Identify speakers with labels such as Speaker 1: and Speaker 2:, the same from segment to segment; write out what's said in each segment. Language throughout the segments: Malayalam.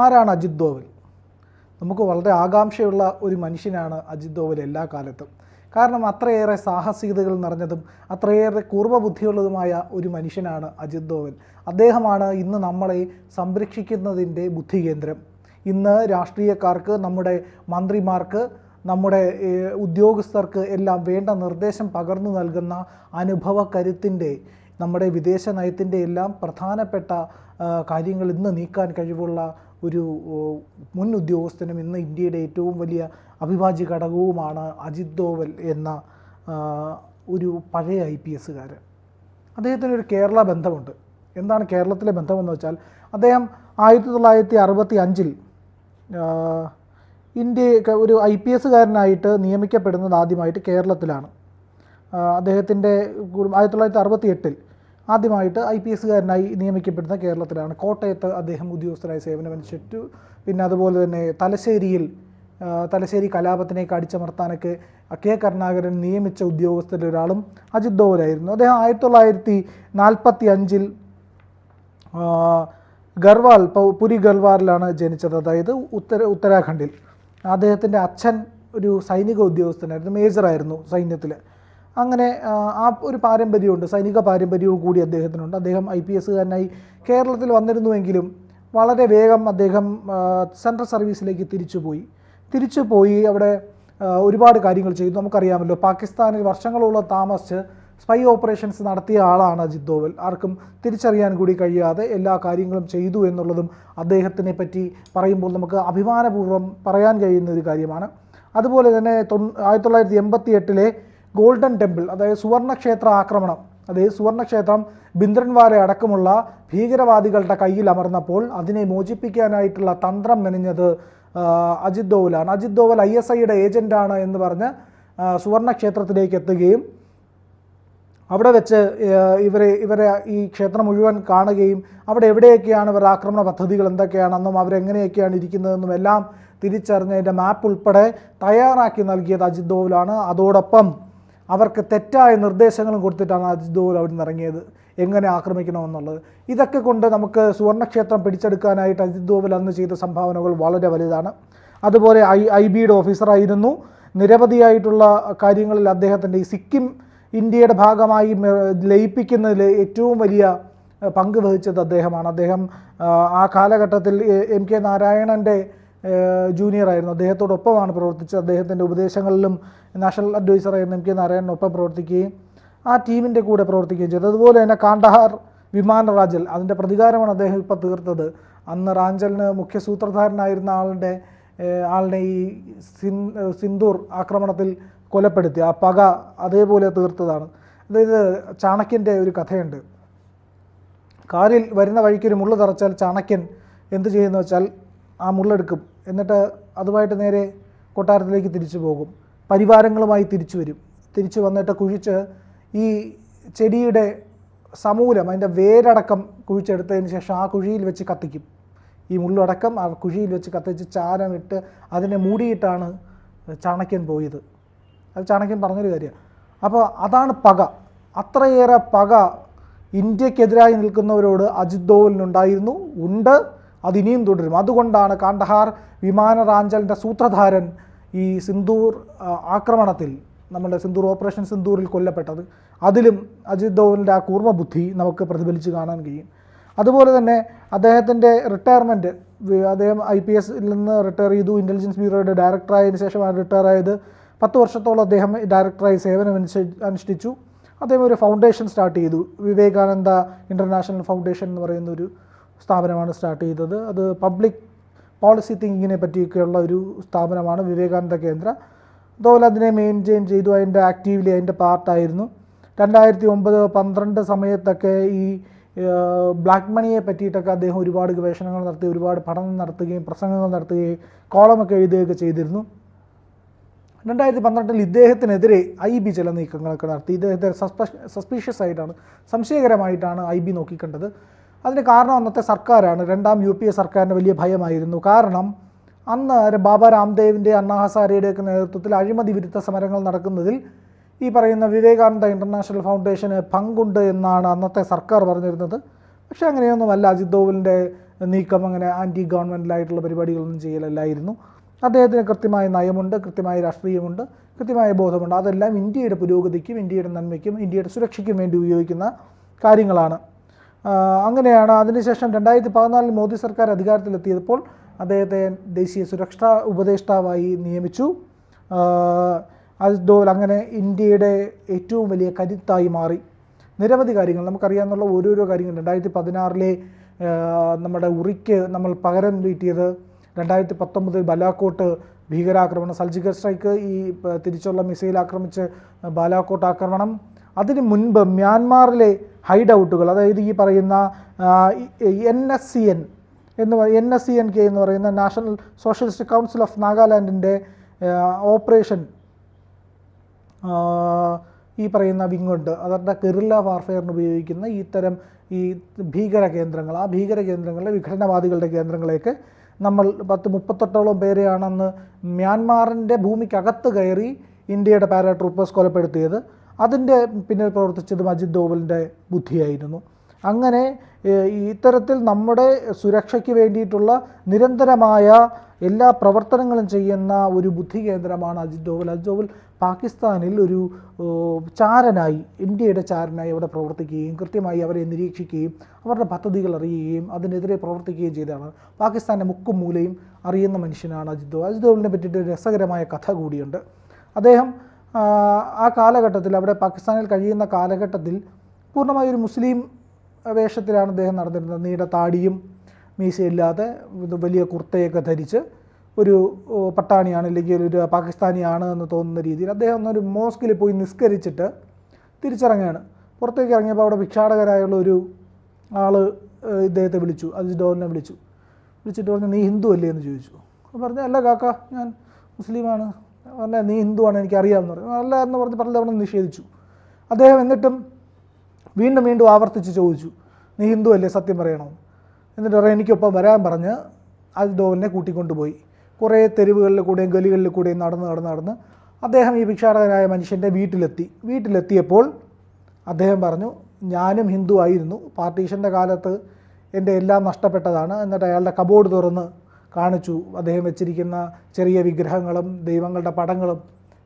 Speaker 1: ആരാണ് അജിത് ദോവൽ? നമുക്ക് വളരെ ആകാംക്ഷയുള്ള ഒരു മനുഷ്യനാണ് അജിത് ദോവൽ എല്ലാ കാലത്തും. കാരണം അത്രയേറെ സാഹസികതകൾ നിറഞ്ഞതും അത്രയേറെ കൂർമ്മബുദ്ധിയുള്ളതുമായ ഒരു മനുഷ്യനാണ് അജിത് ദോവൽ. അദ്ദേഹമാണ് ഇന്ന് നമ്മളെ സംരക്ഷിക്കുന്നതിന്റെ ബുദ്ധി കേന്ദ്രം ഇന്ന് രാഷ്ട്രീയക്കാർക്ക് നമ്മുടെ മന്ത്രിമാർക്ക് നമ്മുടെ ഉദ്യോഗസ്ഥർക്ക് എല്ലാം വേണ്ട നിർദ്ദേശം പകർന്നു നൽകുന്ന അനുഭവ കരുത്തിന്റെ നമ്മുടെ വിദേശ നയത്തിന്റെ എല്ലാം പ്രധാനപ്പെട്ട കാര്യങ്ങൾ ഇന്ന് നീക്കാൻ കഴിവുള്ള ഒരു മുൻ ഉദ്യോഗസ്ഥനും ഇന്ന് ഇന്ത്യയുടെ ഏറ്റവും വലിയ അവിഭാജ്യ ഘടകവുമാണ് അജിത് ദോവൽ എന്ന ഒരു പഴയ ഐ പി എസ്സുകാരൻ. അദ്ദേഹത്തിന് ഒരു കേരള ബന്ധമുണ്ട്. എന്താണ് കേരളത്തിലെ ബന്ധമെന്ന് വെച്ചാൽ അദ്ദേഹം ആയിരത്തി തൊള്ളായിരത്തി അറുപത്തി അഞ്ചിൽ ഇന്ത്യ ഒരു ഐ പി എസ്സുകാരനായിട്ട് നിയമിക്കപ്പെടുന്നത് ആദ്യമായിട്ട് കേരളത്തിലാണ്. അദ്ദേഹത്തിന്റെ ആയിരത്തി തൊള്ളായിരത്തി അറുപത്തി എട്ടിൽ ആദ്യമായിട്ട് ഐ പി എസ്സുകാരനായി നിയമിക്കപ്പെടുന്ന കേരളത്തിലാണ്. കോട്ടയത്ത് അദ്ദേഹം ഉദ്യോഗസ്ഥരായി സേവനമനുഷ്ഠിച്ചു പിന്നെ അതുപോലെ തന്നെ തലശ്ശേരിയിൽ തലശ്ശേരി കലാപത്തിനേക്ക് അടിച്ചമർത്താനൊക്കെ കെ കരുണാകരൻ നിയമിച്ച ഉദ്യോഗസ്ഥരിൽ ഒരാളും അജിത് ദോവലായിരുന്നു അദ്ദേഹം ആയിരത്തി തൊള്ളായിരത്തി നാൽപ്പത്തി അഞ്ചിൽ ഗർവാൽ പുരി ഗർവാറിലാണ് ജനിച്ചത്. അതായത് ഉത്തര ഉത്തരാഖണ്ഡിൽ. അദ്ദേഹത്തിന്റെ അച്ഛൻ ഒരു സൈനിക ഉദ്യോഗസ്ഥനായിരുന്നു മേജറായിരുന്നു സൈന്യത്തിൽ അങ്ങനെ ആ, ഒരു പാരമ്പര്യമുണ്ട് സൈനിക പാരമ്പര്യവും കൂടി അദ്ദേഹത്തിനുണ്ട്. അദ്ദേഹം ഐ പി എസ്സുകാരനായി കേരളത്തിൽ വന്നിരുന്നുവെങ്കിലും വളരെ വേഗം അദ്ദേഹം സെൻട്രൽ സർവീസിലേക്ക് തിരിച്ചു പോയി തിരിച്ചു പോയി അവിടെ ഒരുപാട് കാര്യങ്ങൾ ചെയ്തു. നമുക്കറിയാമല്ലോ പാകിസ്ഥാനിൽ വർഷങ്ങളോളം താമസിച്ച് സ്പൈ ഓപ്പറേഷൻസ് നടത്തിയ ആളാണ് അജിത് ദോവൽ ആർക്കും തിരിച്ചറിയാൻ കൂടി കഴിയാതെ എല്ലാ കാര്യങ്ങളും ചെയ്തു എന്നുള്ളതും അദ്ദേഹത്തിനെ പറ്റി പറയുമ്പോൾ നമുക്ക് അഭിമാനപൂർവം പറയാൻ കഴിയുന്ന ഒരു കാര്യമാണ്. അതുപോലെ തന്നെ തൊ ആയിരത്തി തൊള്ളായിരത്തി എൺപത്തി എട്ടിലെ ഗോൾഡൻ ടെമ്പിൾ അതായത് സുവർണക്ഷേത്ര ആക്രമണം. അതായത് സുവർണക്ഷേത്രം ബിന്ദ്രൻവാര അടക്കമുള്ള ഭീകരവാദികളുടെ കയ്യിൽ അമർന്നപ്പോൾ അതിനെ മോചിപ്പിക്കാനായിട്ടുള്ള തന്ത്രം മെനഞ്ഞത് അജിത് ദോവലാണ്. അജിത് ദോവൽ ഐ എസ് ഐയുടെ ഏജന്റാണ് എന്ന് പറഞ്ഞ് സുവർണക്ഷേത്രത്തിലേക്ക് എത്തുകയും അവിടെ വെച്ച് ഇവരെ ഇവരെ ഈ ക്ഷേത്രം മുഴുവൻ കാണുകയും അവിടെ എവിടെയൊക്കെയാണ് ഇവർ ആക്രമണ പദ്ധതികൾ എന്തൊക്കെയാണെന്നും അവരെങ്ങനെയൊക്കെയാണ് ഇരിക്കുന്നതെന്നും എല്ലാം തിരിച്ചറിഞ്ഞതിന്റെ മാപ്പ് ഉൾപ്പെടെ തയ്യാറാക്കി നൽകിയത് അജിത് ദോവലാണ്. അതോടൊപ്പം അവർക്ക് തെറ്റായ നിർദ്ദേശങ്ങളും കൊടുത്തിട്ടാണ് അജിദോൽ അവിടെ ഇറങ്ങിയത്. എങ്ങനെ ആക്രമിക്കണമെന്നുള്ളത്. ഇതൊക്കെ കൊണ്ട് നമുക്ക് സുവർണക്ഷേത്രം പിടിച്ചെടുക്കാനായിട്ട് അജിത് ദോവൽ അന്ന് ചെയ്ത സംഭാവനകൾ വളരെ വലുതാണ്. അതുപോലെ ഐ ഐ ബിയുടെ ഓഫീസറായിരുന്നു. നിരവധിയായിട്ടുള്ള കാര്യങ്ങളിൽ അദ്ദേഹത്തിന്റെ ഈ സിക്കിം ഇന്ത്യയുടെ ഭാഗമായി ലയിപ്പിക്കുന്നതിൽ ഏറ്റവും വലിയ പങ്ക് വഹിച്ചത് അദ്ദേഹമാണ്. അദ്ദേഹം ആ, കാലഘട്ടത്തിൽ എം കെ നാരായണന്റെ ജൂനിയർ ആയിരുന്നു. അദ്ദേഹത്തോടൊപ്പമാണ് പ്രവർത്തിച്ചത്. അദ്ദേഹത്തിന്റെ ഉപദേശങ്ങളിലും നാഷണൽ അഡ്വൈസറായിരുന്നു എം കെ നാരായണനൊപ്പം പ്രവർത്തിക്കുകയും ആ ടീമിന്റെ കൂടെ പ്രവർത്തിക്കുകയും ചെയ്തു. അതുപോലെ തന്നെ കാണ്ടഹാർ വിമാന റാഞ്ചൽ അതിന്റെ പ്രതികാരമാണ് അദ്ദേഹം ഇപ്പോൾ തീർത്തത്. അന്ന് റാഞ്ചലിന് മുഖ്യ സൂത്രധാരനായിരുന്ന ആളുടെ ആളിനെ ഈ സിൻ സിന്ദൂർ ആക്രമണത്തിൽ കൊലപ്പെടുത്തി. ആ പക അതേപോലെ തീർത്തതാണ്. അതായത് ചാണക്യന്റെ ഒരു കഥയുണ്ട്. കാറിൽ വരുന്ന വഴിക്കൊരു മുള്ള് തറച്ചാൽ ചാണക്യൻ എന്ത് ചെയ്യുന്നു വെച്ചാൽ ആ മുള്ളെടുക്കും. എന്നിട്ട് അതുമായിട്ട് നേരെ കൊട്ടാരത്തിലേക്ക് തിരിച്ചു പോകും. പരിവാരങ്ങളുമായി തിരിച്ചു വരും. തിരിച്ചു വന്നിട്ട് കുഴിച്ച് ഈ ചെടിയുടെ സമൂലം അതിന്റെ വേരടക്കം കുഴിച്ചെടുത്തതിന് ശേഷം ആ കുഴിയിൽ വെച്ച് കത്തിക്കും. ഈ മുള്ളടക്കം ആ കുഴിയിൽ വെച്ച് കത്തിച്ച് ചാരമിട്ട് അതിനെ മൂടിയിട്ടാണ് ചാണക്യൻ പോയത്. അത് ചാണക്യൻ പറഞ്ഞൊരു കാര്യമാണ് അപ്പോൾ അതാണ് പക. അത്രയേറെ പക ഇന്ത്യക്കെതിരായി നിൽക്കുന്നവരോട് അജിത് ദോവലിനുണ്ടായിരുന്നു. ഉണ്ട്. അതിനിയും തുടരും. അതുകൊണ്ടാണ് കാണ്ഡഹാർ വിമാന റാഞ്ചലിന്റെ സൂത്രധാരൻ ഈ സിന്ദൂർ ആക്രമണത്തിൽ നമ്മുടെ സിന്ദൂർ ഓപ്പറേഷൻ സിന്ദൂറിൽ കൊല്ലപ്പെട്ടത്. അതിലും അജിത് ദോവലിന്റെ ആ കൂർമ്മ ബുദ്ധി നമുക്ക് പ്രതിഫലിച്ച് കാണാൻ കഴിയും. അതുപോലെ തന്നെ അദ്ദേഹത്തിന്റെ റിട്ടയർമെന്റ് അദ്ദേഹം ഐ പി എസിൽ നിന്ന് റിട്ടയർ ചെയ്തു. ഇന്റലിജൻസ് ബ്യൂറോയുടെ ഡയറക്ടറായതിനു ശേഷമാണ് റിട്ടയർ ആയത്. പത്ത് വർഷത്തോളം അദ്ദേഹം ഡയറക്ടറായി സേവനം അനുഷ്ഠി- അനുഷ്ഠിച്ചു. അദ്ദേഹം ഒരു ഫൗണ്ടേഷൻ സ്റ്റാർട്ട് ചെയ്തു. വിവേകാനന്ദ ഇന്റർനാഷണൽ ഫൗണ്ടേഷൻ എന്ന് പറയുന്ന ഒരു സ്ഥാപനമാണ് സ്റ്റാർട്ട് ചെയ്തത്. അത് പബ്ലിക് പോളിസി തിങ്കിങ്ങിനെ പറ്റിയൊക്കെയുള്ള ഒരു സ്ഥാപനമാണ് വിവേകാനന്ദ കേന്ദ്ര. അതുപോലെ അതിനെ മെയിന്റെയിൻ ചെയ്തു അതിന്റെ ആക്റ്റീവ്ലി അതിന്റെ പാർട്ടായിരുന്നു രണ്ടായിരത്തി ഒമ്പത് പന്ത്രണ്ട് സമയത്തൊക്കെ ഈ ബ്ലാക്ക് മണിയെ പറ്റിയിട്ടൊക്കെ അദ്ദേഹം ഒരുപാട് ഗവേഷണങ്ങൾ നടത്തി ഒരുപാട് പഠനം നടത്തുകയും പ്രസംഗങ്ങൾ നടത്തുകയും കോളമൊക്കെ എഴുതുകയൊക്കെ ചെയ്തിരുന്നു. രണ്ടായിരത്തി പന്ത്രണ്ടിൽ ഇദ്ദേഹത്തിനെതിരെ ഐ ബി ചില നീക്കങ്ങളൊക്കെ നടത്തി. ഇദ്ദേഹത്തെ സസ്പീഷ്യസ് ആയിട്ടാണ് സംശയകരമായിട്ടാണ് ഐ ബി നോക്കിക്കണ്ടത്. അതിന് കാരണം അന്നത്തെ സർക്കാരാണ്. രണ്ടാം യു പി എ സർക്കാരിന്റെ വലിയ ഭയമായിരുന്നു. കാരണം അന്ന് ബാബ രാംദേവിന്റെ അണ്ണാ ഹസാരയുടെയൊക്കെ നേതൃത്വത്തിൽ അഴിമതി വിരുദ്ധ സമരങ്ങൾ നടക്കുന്നതിൽ ഈ പറയുന്ന വിവേകാനന്ദ ഇന്റർനാഷണൽ ഫൗണ്ടേഷന് പങ്കുണ്ട് എന്നാണ് അന്നത്തെ സർക്കാർ പറഞ്ഞിരുന്നത്. പക്ഷേ അങ്ങനെയൊന്നുമല്ല. അജിത് ദോവലിന്റെ നീക്കം അങ്ങനെ ആന്റി ഗവൺമെന്റിലായിട്ടുള്ള പരിപാടികളൊന്നും ചെയ്യലല്ലായിരുന്നു. അദ്ദേഹത്തിന് കൃത്യമായ നയമുണ്ട് കൃത്യമായ രാഷ്ട്രീയമുണ്ട് കൃത്യമായ ബോധമുണ്ട്. അതെല്ലാം ഇന്ത്യയുടെ പുരോഗതിക്കും ഇന്ത്യയുടെ നന്മയ്ക്കും ഇന്ത്യയുടെ സുരക്ഷയ്ക്കും വേണ്ടി ഉപയോഗിക്കുന്ന കാര്യങ്ങളാണ്. അങ്ങനെയാണ്. അതിനുശേഷം രണ്ടായിരത്തി പതിനാലിൽ മോദി സർക്കാർ അധികാരത്തിലെത്തിയപ്പോൾ അദ്ദേഹത്തെ ദേശീയ സുരക്ഷാ ഉപദേഷ്ടാവായി നിയമിച്ചു. അതുപോലെ അങ്ങനെ ഇന്ത്യയുടെ ഏറ്റവും വലിയ കരുത്തായി മാറി. നിരവധി കാര്യങ്ങൾ നമുക്കറിയാവുന്ന ഓരോരോ കാര്യങ്ങൾ രണ്ടായിരത്തി പതിനാറിലെ നമ്മുടെ ഉറിക്ക് നമ്മൾ പകരം വീട്ടിയത് രണ്ടായിരത്തി പത്തൊമ്പതിൽ ബലാക്കോട്ട് ഭീകരാക്രമണം സർജിക്കൽ സ്ട്രൈക്ക് ഈ തിരിച്ചുള്ള മിസൈൽ ആക്രമിച്ച് ബാലാക്കോട്ട് ആക്രമണം. അതിന് മുൻപ് മ്യാൻമാറിലെ ഹൈഡ് ഔട്ടുകൾ അതായത് ഈ പറയുന്ന എൻ എസ് സി എൻ എന്ന് N S C N K എന്ന് പറയുന്ന നാഷണൽ സോഷ്യലിസ്റ്റ് കൗൺസിൽ ഓഫ് നാഗാലാൻഡിന്റെ ഓപ്പറേഷൻ ഈ പറയുന്ന വിങ്ങുണ്ട്. അവരുടെ കെറില്ല വാർഫെയറിന് ഉപയോഗിക്കുന്ന ഇത്തരം ഈ ഭീകര കേന്ദ്രങ്ങൾ ആ ഭീകര കേന്ദ്രങ്ങളെ വിഘടനവാദികളുടെ കേന്ദ്രങ്ങളേക്ക് നമ്മൾ പത്ത് മുപ്പത്തെട്ടോളം പേരെയാണെന്ന് മ്യാൻമാറിന്റെ ഭൂമിക്കകത്ത് കയറി ഇന്ത്യയുടെ പാരാട്രൂപ്പേഴ്സ് കൊലപ്പെടുത്തിയത്. അതിന്റെ പിന്നിൽ പ്രവർത്തിച്ചത് മജിദ് ഡോവലിന്റെ ബുദ്ധിയായിരുന്നു. അങ്ങനെ ഇത്തരത്തിൽ നമ്മുടെ സുരക്ഷയ്ക്ക് വേണ്ടിയിട്ടുള്ള നിരന്തരമായ എല്ലാ പ്രവർത്തനങ്ങളും ചെയ്യുന്ന ഒരു ബുദ്ധി കേന്ദ്രമാണ് അജിത് ഡോവൽ അജിത് ഡോവൽ പാകിസ്ഥാനിൽ ഒരു ചാരനായി ഇന്ത്യയുടെ ചാരനായി അവിടെ പ്രവർത്തിക്കുകയും കൃത്യമായി അവരെ നിരീക്ഷിക്കുകയും അവരുടെ പദ്ധതികൾ അറിയുകയും അതിനെതിരെ പ്രവർത്തിക്കുകയും ചെയ്തതാണ്. പാകിസ്ഥാന്റെ മുക്കും മൂലയും അറിയുന്ന മനുഷ്യനാണ് അജിത് ഡോവൽ അജിത് ഡോവലിനെ പറ്റിയിട്ട് രസകരമായ കഥ കൂടിയുണ്ട്. അദ്ദേഹം ആ, കാലഘട്ടത്തിൽ അവിടെ പാകിസ്ഥാനിൽ കഴിയുന്ന കാലഘട്ടത്തിൽ പൂർണമായി ഒരു മുസ്ലിം വേഷത്തിലാണ് അദ്ദേഹം നടന്നിരുന്നത്. നീണ്ട താടിയും മീശയില്ലാതെ വലിയ കുർത്തയൊക്കെ ധരിച്ച് ഒരു പട്ടാണിയാണ് അല്ലെങ്കിൽ ഒരു പാകിസ്ഥാനിയാണ് എന്ന് തോന്നുന്ന രീതിയിൽ അദ്ദേഹം ഒരു മോസ്കിൽ പോയി നിസ്കരിച്ചിട്ട് തിരിച്ചിറങ്ങുകയാണ്. പുറത്തേക്ക് ഇറങ്ങിയപ്പോൾ അവിടെ ഭിക്ഷാടകരായുള്ള ഒരു ആൾ ഇദ്ദേഹത്തെ വിളിച്ചു. അജിത് ഡോലിനെ വിളിച്ചു. വിളിച്ചിട്ട് പറഞ്ഞു നീ ഹിന്ദു അല്ലേ? എന്ന് ചോദിച്ചു. അപ്പോൾ പറഞ്ഞു അല്ല കാക്ക ഞാൻ മുസ്ലിമാണ്. അല്ല നീ ഹിന്ദുവാണ് എനിക്കറിയാമെന്ന് പറഞ്ഞു. അല്ല എന്ന് പറഞ്ഞ് പറഞ്ഞ് തവണ നിഷേധിച്ചു. അദ്ദേഹം എന്നിട്ടും വീണ്ടും വീണ്ടും ആവർത്തിച്ച് ചോദിച്ചു നീ ഹിന്ദു അല്ലേ സത്യം പറയണോ? എന്നിട്ട് പറയാം എനിക്കൊപ്പം വരാൻ പറഞ്ഞ് അജിത് ഡോവലിനെ കൂട്ടിക്കൊണ്ടുപോയി. കുറേ തെരുവുകളിൽ കൂടെയും ഗലികളിൽ കൂടെയും നടന്ന് നടന്ന് നടന്ന് അദ്ദേഹം ഈ ഭിക്ഷാടകനായ മനുഷ്യന്റെ വീട്ടിലെത്തി. വീട്ടിലെത്തിയപ്പോൾ അദ്ദേഹം പറഞ്ഞു ഞാനും ഹിന്ദു ആയിരുന്നു പാർട്ടീഷന്റെ കാലത്ത് എന്റെ എല്ലാം നഷ്ടപ്പെട്ടതാണ്. എന്നിട്ട് അയാളുടെ കബോർഡ് തുറന്ന് കാണിച്ചു. അദ്ദേഹം വെച്ചിരിക്കുന്ന ചെറിയ വിഗ്രഹങ്ങളും ദൈവങ്ങളുടെ പടങ്ങളും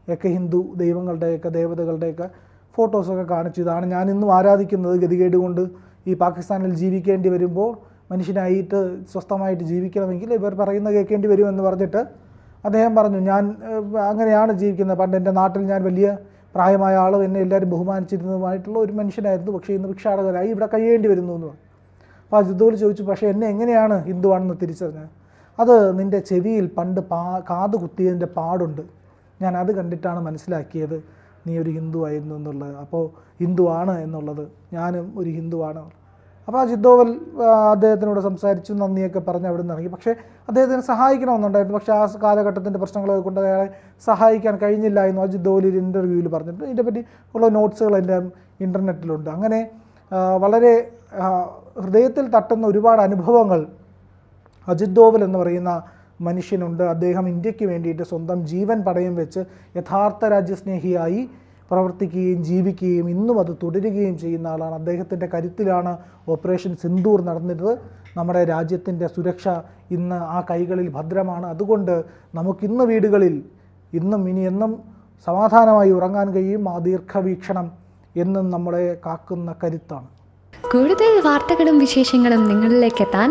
Speaker 1: ഒക്കെ ഹിന്ദു ദൈവങ്ങളുടെയൊക്കെ ദേവതകളുടെയൊക്കെ ഫോട്ടോസൊക്കെ കാണിച്ചു. ഇതാണ് ഞാൻ ഇന്നും ആരാധിക്കുന്നത് ഗതികേട് കൊണ്ട് ഈ പാകിസ്ഥാനിൽ ജീവിക്കേണ്ടി വരുമ്പോൾ മനുഷ്യനായിട്ട് സ്വസ്ഥമായിട്ട് ജീവിക്കണമെങ്കിൽ ഇവർ പറയുന്ന കേൾക്കേണ്ടി വരുമെന്ന് പറഞ്ഞിട്ട് അദ്ദേഹം പറഞ്ഞു ഞാൻ അങ്ങനെയാണ് ജീവിക്കുന്നത്. പണ്ട് എന്റെ നാട്ടിൽ ഞാൻ വലിയ പ്രായമായ ആൾ എന്നെ എല്ലാവരും ബഹുമാനിച്ചിരുന്നതുമായിട്ടുള്ള ഒരു മനുഷ്യനായിരുന്നു. പക്ഷേ ഇന്ന് ഭിക്ഷാടകരായി ഇവിടെ കഴിയേണ്ടി വരുന്നു എന്ന് പറഞ്ഞു. അപ്പോൾ അജിത്തോട് ചോദിച്ചു പക്ഷേ എന്നെ എങ്ങനെയാണ് ഹിന്ദുവാണെന്ന് തിരിച്ചറിഞ്ഞത്? അത് നിന്റെ ചെവിയിൽ പണ്ട് പാ കാത് കുത്തിയതിന്റെ പാടുണ്ട്. ഞാൻ അത് കണ്ടിട്ടാണ് മനസ്സിലാക്കിയത്. നീ ഒരു ഹിന്ദു ആയിരുന്നു എന്നുള്ളത്. അപ്പോൾ ഹിന്ദു ആണ് എന്നുള്ളത്. ഞാനും ഒരു ഹിന്ദുവാണ്. അപ്പോൾ ആ ജിദ്ദോവൽ അദ്ദേഹത്തിനോട് സംസാരിച്ചു. നന്ദിയൊക്കെ പറഞ്ഞ് അവിടെ നിന്ന് ഇറങ്ങി. പക്ഷേ അദ്ദേഹത്തിന് സഹായിക്കണമെന്നുണ്ടായിരുന്നു. പക്ഷേ ആ കാലഘട്ടത്തിന്റെ പ്രശ്നങ്ങളൊക്കെ കൊണ്ട് അയാളെ സഹായിക്കാൻ കഴിഞ്ഞില്ല എന്ന് ആ ജിദ്ദോവൽ ഒരു ഇന്റർവ്യൂവിൽ പറഞ്ഞിട്ട് ഇതിനെ പറ്റി ഉള്ള നോട്ട്സുകൾ എന്റെ ഇന്റർനെറ്റിലുണ്ട്. അങ്ങനെ വളരെ ഹൃദയത്തിൽ തട്ടുന്ന ഒരുപാട് അനുഭവങ്ങൾ അജിത് ഡോവൽ എന്ന് പറയുന്ന മനുഷ്യനുണ്ട്. അദ്ദേഹം ഇന്ത്യയ്ക്ക് വേണ്ടിയിട്ട് സ്വന്തം ജീവൻ പടയം വെച്ച് യഥാർത്ഥ രാജ്യസ്നേഹിയായി പ്രവർത്തിക്കുകയും ജീവിക്കുകയും ഇന്നും അത് തുടരുകയും ചെയ്യുന്ന ആളാണ്. അദ്ദേഹത്തിന്റെ കരുത്തിലാണ് ഓപ്പറേഷൻ സിന്ദൂർ നടന്നിരുന്നത്. നമ്മുടെ രാജ്യത്തിന്റെ സുരക്ഷ ഇന്ന് ആ കൈകളിൽ ഭദ്രമാണ്. അതുകൊണ്ട് നമുക്കിന്ന് വീടുകളിൽ ഇന്നും ഇനി എന്നും സമാധാനമായി ഉറങ്ങാൻ കഴിയും. ആ ദീർഘവീക്ഷണം എന്നും നമ്മളെ കാക്കുന്ന കരുത്താണ്.
Speaker 2: കൂടുതൽ വാർത്തകളും വിശേഷങ്ങളും നിങ്ങളിലേക്ക് എത്താൻ